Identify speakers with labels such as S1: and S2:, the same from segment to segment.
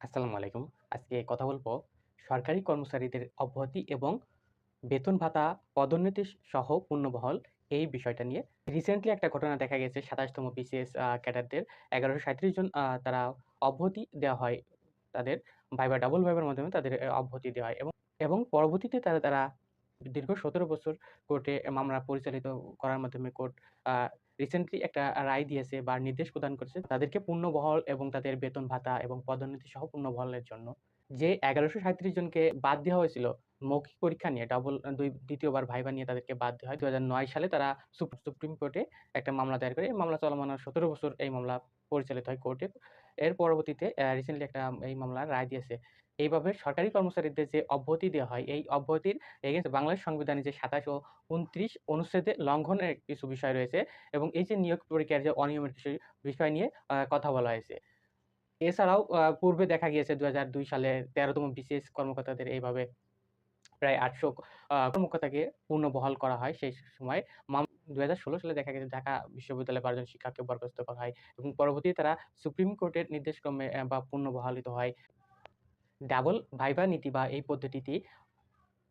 S1: আসসালামু আলাইকুম। আজকে কথা বলব সরকারি কর্মচারীদের অব্যাহতি এবং বেতন ভাতা, পদোন্নতি সহ পূর্ণবহল এই বিষয়টা নিয়ে। রিসেন্টলি একটা ঘটনা দেখা গেছে ২৭ তম বিসিএস ক্যাডারদের এগারোশো সাঁত্রিশ জন তারা অব্যাহতি দেওয়া হয়। তাদের ভাইবা, ডাবল ভাইবার মাধ্যমে তাদের অব্যাহতি দেওয়া হয় এবং, এবং পরবর্তীতে তারা, তারা দীর্ঘ ১৭ বছর কোর্টে মামলা পরিচালিত করার মাধ্যমে কোর্ট রিসেন্টলি একটা রায় দিয়েছে বা নির্দেশ প্রদান করেছে তাদেরকে পূর্ণবহল এবং তাদের বেতন ভাতা এবং পদোন্নতি সহ পূর্ণবহলের জন্য। যে ১১৩৭ জনকে বাদ দেওয়া হয়েছিল মৌখিক পরীক্ষা নিয়ে ডাবল দুই ২য় বার ভাইবা নিয়ে তাদেরকে বাদ দেওয়া হয়। ২০০৯ সালে তারা সুপ সুপ্রিম কোর্টে একটা মামলা দায়ের করে। এই মামলা চলমান ১৭ বছর এই মামলা পরিচালিত হয় কোর্টে। এর পরবর্তীতে রিসেন্টলি একটা এই মামলার রায় দিয়েছে। এইভাবে সরকারি কর্মচারীদের যে অব্যাহতি দেওয়া হয়, এই অব্যাহতির এগেইনস্ট বাংলাদেশ সংবিধানে যে ২৭ ও ২৯ অনুচ্ছেদে লঙ্ঘনের কিছু বিষয় রয়েছে এবং এই যে নিয়োগ পরীক্ষার যে অনিয়মের বিষয়, বিষয় নিয়ে কথা বলা হয়েছে। এছাড়াও পূর্বে দেখা গিয়েছে ২০০২ সালে ১৩ তম বিসিএস কর্মকর্তাদের এইভাবে প্রায় ৮০০ আ, কর্মকর্তাকে পুনর্বহাল করা হয় সেই সময়। ২০১৬ সালে দেখা গেছে ঢাকা বিশ্ববিদ্যালয়ে ১২ জন শিক্ষককে বরখাস্ত করা হয় এবং পরবর্তীতে তারা সুপ্রিম কোর্টের নির্দেশক্রমে বা পুনর্বহালিত হয়। ডাবল ভাইবা নীতি বা এই পদ্ধতিটি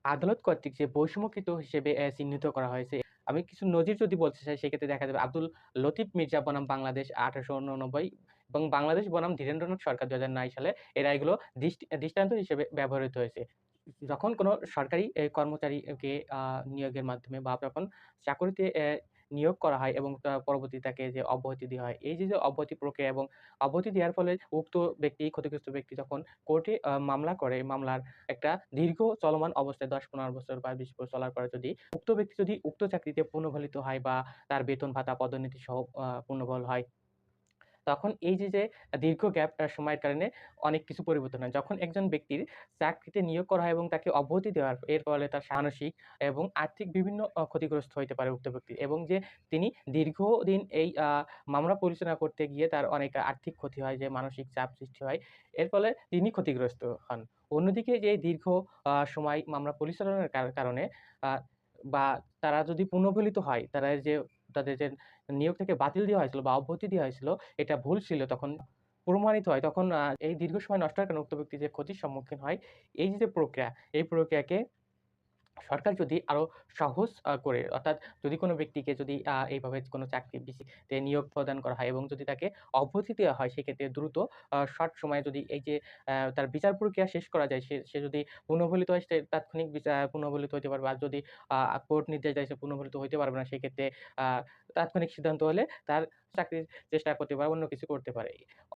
S1: আদালত কর্তৃক যে বৈষম্যকৃত হিসেবে চিহ্নিত করা হয়েছে। আমি কিছু নজির যদি বলতে চাই, সেক্ষেত্রে দেখা যাবে আব্দুল লতিফ মির্জা বনাম, বাংলাদেশ ১৮৮৯ এবং বাংলাদেশ বনাম ধীরেন্দ্রনাথ সরকার ২০০৯ সালে এই রায়গুলো দৃষ্টি দৃষ্টান্ত হিসেবে ব্যবহৃত হয়েছে। যখন কোনো সরকারি কর্মচারীকে নিয়োগের মাধ্যমে বা যখন চাকরিতে নিয়োগ করা হয় এবং তা পরবর্তীতে তাকে যে অব্যাহতি দেওয়া হয়। এই যে, যে অব্যাহতি প্রক্রিয়া এবং অব্যাহতি দেওয়ার ফলে উক্ত ব্যক্তি, ক্ষতিগ্রস্ত ব্যক্তি যখন কোর্টে মামলা করে, মামলার একটা দীর্ঘ চলমান অবস্থায় দশ পনেরো বছর বা ২০ বছর চলার পরে যদি উক্ত ব্যক্তি যদি উক্ত চাকরিতে পুনর্বহালিত হয় বা তার বেতন ভাতা, পদোন্নতি সহ আ পুনর্বহাল হয়। তখন এই যে, যে দীর্ঘ গ্যাপ সময়ের কারণে অনেক কিছু পরিবর্তন হয়। যখন একজন ব্যক্তির চাকরিতে নিয়োগ করা হয় এবং তাকে অব্যাহতি দেওয়ার এর ফলে তার মানসিক এবং আর্থিক বিভিন্ন ক্ষতিগ্রস্ত হইতে পারে উক্ত ব্যক্তি এবং যে তিনি দীর্ঘদিন এই মামলা পরিচালনা করতে গিয়ে তার অনেক আর্থিক ক্ষতি হয় যে মানসিক চাপ সৃষ্টি হয়। এর ফলে তিনি ক্ষতিগ্রস্ত হন। অন্যদিকে যে দীর্ঘ সময় মামলা পরিচালনার কার কারণে বা তারা যদি পুনর্বহালিত হয়, তারা যে তাদের যে নিয়োগ থেকে বাতিল দেওয়া হয়েছিল বা অব্যাহতি দেওয়া হয়েছিল, এটা ভুল ছিল তখন প্রমাণিত হয়। তখন এই দীর্ঘ সময় নষ্ট হওয়ার কারণে উক্ত ব্যক্তি যে ক্ষতির সম্মুখীন হয়, এই যে, প্রক্রিয়া, এই প্রক্রিয়াকে সরকার যদি আরও সহজ করে অর্থাৎ যদি কোনো ব্যক্তিকে যদি এইভাবে কোনো চাকরি বিসিতে নিয়োগ প্রদান করা হয় এবং যদি তাকে অব্যাহতি দেওয়া হয় সেক্ষেত্রে দ্রুত শর্ট সময়ে যদি এই যে তার বিচার প্রক্রিয়া শেষ করা যায়, সে সে যদি পুনর্বহালিত হয় সে তাৎক্ষণিক বিচা পুনর্বহালিত হইতে পারবে। আর যদি কোর্ট নির্দেশ দেয় সে পুনর্বহালিত হইতে পারবে না। সেক্ষেত্রে তাৎক্ষণিক সিদ্ধান্ত হলে তার চাকরির চেষ্টা করতে পারে, অন্য কিছু করতে পারে।